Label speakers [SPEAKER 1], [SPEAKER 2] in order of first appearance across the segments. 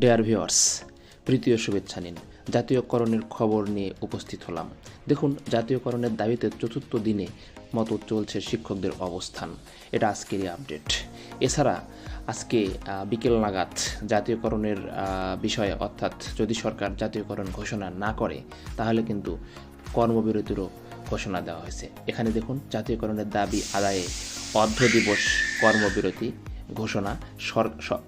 [SPEAKER 1] Dare viewers তৃতীয় শুভেচ্ছা নিন। জাতীয়করণের খবর নিয়ে উপস্থিত হলাম। দেখুন, জাতীয়করণের দাবিতে চতুর্থ দিনে মতো চলছে শিক্ষকদের অবস্থান। এটা আজকেরই আপডেট। এছাড়া আজকে বিকেল নাগাদ জাতীয়করণের বিষয়ে অর্থাৎ যদি সরকার জাতীয়করণ ঘোষণা না করে, তাহলে কিন্তু কর্মবিরতিরও ঘোষণা দেওয়া হয়েছে। এখানে দেখুন, জাতীয়করণের দাবি আদায়ে অর্ধ দিবস কর্মবিরতি। ঘোষণা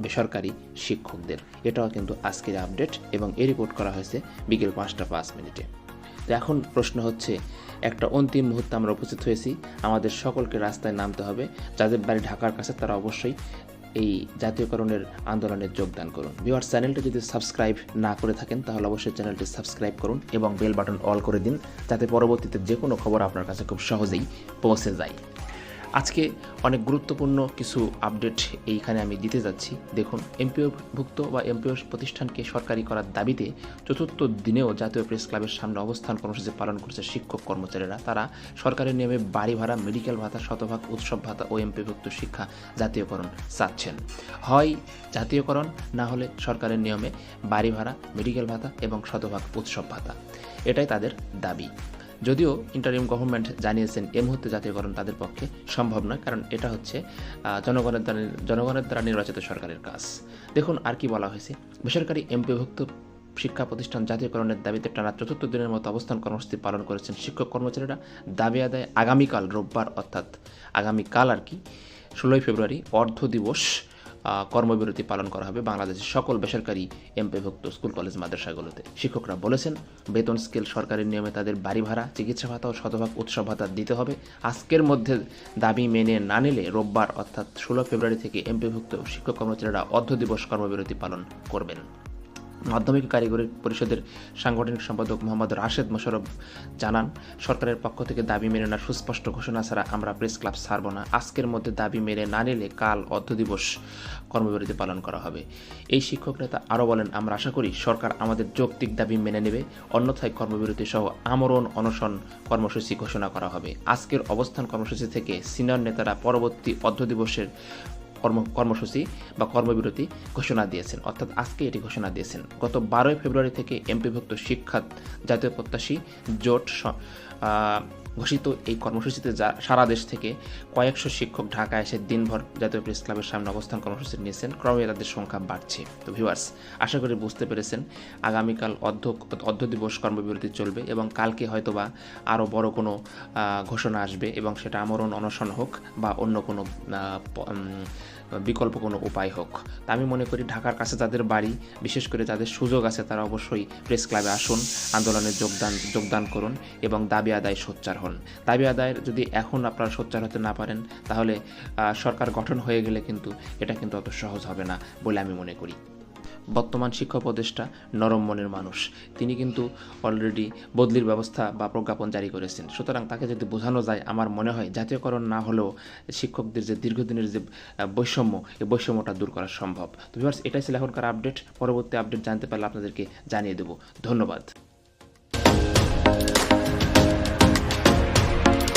[SPEAKER 1] বেসরকারি শিক্ষকদের। এটাও কিন্তু আজকের আপডেট এবং এ রিপোর্ট করা হয়েছে বিকেল পাঁচটা পাঁচ মিনিটে। তো এখন প্রশ্ন হচ্ছে, একটা অন্তিম মুহূর্তে আমরা উপস্থিত হয়েছি, আমাদের সকলকে রাস্তায় নামতে হবে, যাদের বাড়ি ঢাকার কাছে তারা অবশ্যই এই জাতীয়করণের আন্দোলনে যোগদান করুন। ভিওয়ার চ্যানেলটি যদি সাবস্ক্রাইব না করে থাকেন, তাহলে অবশ্যই চ্যানেলটি সাবস্ক্রাইব করুন এবং বেল বাটন অল করে দিন, যাতে পরবর্তীতে যে কোনো খবর আপনার কাছে খুব সহজেই পৌঁছে যায়। আজকে অনেক গুরুত্বপূর্ণ কিছু আপডেট এইখানে আমি দিতে যাচ্ছি। দেখুন, এমপিওভুক্ত বা এমপিও প্রতিষ্ঠানকে সরকারি করার দাবিতে চতুর্থ দিনেও জাতীয় প্রেস ক্লাবের সামনে অবস্থান কর্মসূচি পালন করছে শিক্ষক কর্মচারীরা। তারা সরকারের নিয়মে বাড়ি ভাড়া, মেডিকেল ভাতা, শতভাগ উৎসব ভাতা ও এমপিভুক্ত শিক্ষা জাতীয়করণ চাচ্ছেন। হয় জাতীয়করণ, না হলে সরকারের নিয়মে বাড়ি ভাড়া, মেডিকেল ভাতা এবং শতভাগ উৎসব ভাতা। এটাই তাদের দাবি। যদিও ইন্টারিম গভর্নমেন্ট জানিয়েছেন এ মুহূর্তে জাতীয়করণ তাদের পক্ষে সম্ভব নয়, কারণ এটা হচ্ছে জনগণের দ্বারা জনগণের দ্বারা নির্বাচিত সরকারের কাজ। দেখুন আর কি বলা হয়েছে। বেসরকারি এমপিভুক্ত শিক্ষা প্রতিষ্ঠান জাতীয়করণের দাবিতে টানা চতুর্থ দিনের মতো অবস্থান কর্মসূচি পালন করেছেন শিক্ষক কর্মচারীরা। দাবি আদায় আগামীকাল রোববার, অর্থাৎ আগামীকাল আর কি, ষোলোই ফেব্রুয়ারি অর্ধ দিবস। কর্মবিরতি পালন করা হবে বাংলাদেশের সকল বেসরকারি এমপিভুক্ত স্কুল, কলেজ, মাদ্রাসাগুলোতে। শিক্ষকরা বলেছেন, বেতন স্কেল সরকারের নিয়মে তাদের বাড়ি ভাড়া, চিকিৎসা ভাতা ও শতভাগ উৎসব ভাতা দিতে হবে। আজকের মধ্যে দাবি মেনে না নিলে রোববার, অর্থাৎ ষোলো ফেব্রুয়ারি থেকে এমপিভুক্ত শিক্ষক কর্মচারীরা অর্ধ দিবস কর্মবিরতি পালন করবেন। মাধ্যমিক কারিগরি পরিষদের সাংগঠনিক সম্পাদক মোহাম্মদ রাশেদ মোশারফ জানান, সরকারের পক্ষ থেকে দাবি মেনে না সুস্পষ্ট ঘোষণা ছাড়া আমরা প্রেস ক্লাব ছাড়ব না। আজকের মধ্যে দাবি মেনে না নিলে কাল অর্ধ দিবস কর্মবিরতি পালন করা হবে। এই শিক্ষক নেতা আরও বলেন, আমরা আশা করি সরকার আমাদের যৌক্তিক দাবি মেনে নেবে, অন্যথায় কর্মবিরতি সহ আমরণ অনশন কর্মসূচি ঘোষণা করা হবে। আজকের অবস্থান কর্মসূচি থেকে সিনিয়র নেতারা পরবর্তী অর্ধ দিবসের কর্ম, কর্মসূচি বা কর্মবিরতি ঘোষণা দিয়েছেন। অর্থাৎ আজকে এটি ঘোষণা দিয়েছেন। গত বারোই ফেব্রুয়ারি থেকে এমপিভুক্ত শিক্ষা জাতীয় প্রত্যাশী জোট ঘোষিত এই কর্মসূচিতে যা, সারা দেশ থেকে কয়েকশো শিক্ষক ঢাকায় এসে দিনভর জাতীয় প্রেস ক্লাবের সামনে অবস্থান কর্মসূচি নিয়েছেন। ক্রমে তাদের সংখ্যা বাড়ছে। তো ভিউয়ার্স আশা করি বুঝতে পেরেছেন, আগামীকাল অর্ধ অর্ধ দিবস কর্মবিরতি চলবে এবং কালকে হয়তোবা আরও বড় কোনো ঘোষণা আসবে এবং সেটা আমরণ, অনশন হোক বা অন্য কোনো বিকল্প কোনো উপায় হোক। তা আমি মনে করি ঢাকার কাছে তাদের বাড়ি, বিশেষ করে তাদের সুযোগ আছে, তারা অবশ্যই প্রেস ক্লাবে আসুন, আন্দোলনে যোগদান যোগদান করুন এবং দাবি আদায় সোচ্চার হন। দাবি আদায়ের যদি এখন আপনারা সোচ্চার হতে না পারেন, তাহলে সরকার গঠন হয়ে গেলে কিন্তু এটা কিন্তু অত সহজ হবে না বলে আমি মনে করি। বর্তমান শিক্ষা উপদেষ্টা নরম মনের মানুষ। তিনি কিন্তু অলরেডি বদলির ব্যবস্থা বা প্রজ্ঞাপন জারি করেছেন। সুতরাং তাকে যদি বোঝানো যায়, আমার মনে হয় জাতীয়করণ না হলেও শিক্ষকদের যে দীর্ঘদিনের যে বৈষম্য, এই বৈষম্যটা দূর করা সম্ভব। তো ভিউয়ার্স এটাই ছিল এখনকার আপডেট পরবর্তী আপডেট জানতে পারলে আপনাদেরকে জানিয়ে দেবো। ধন্যবাদ।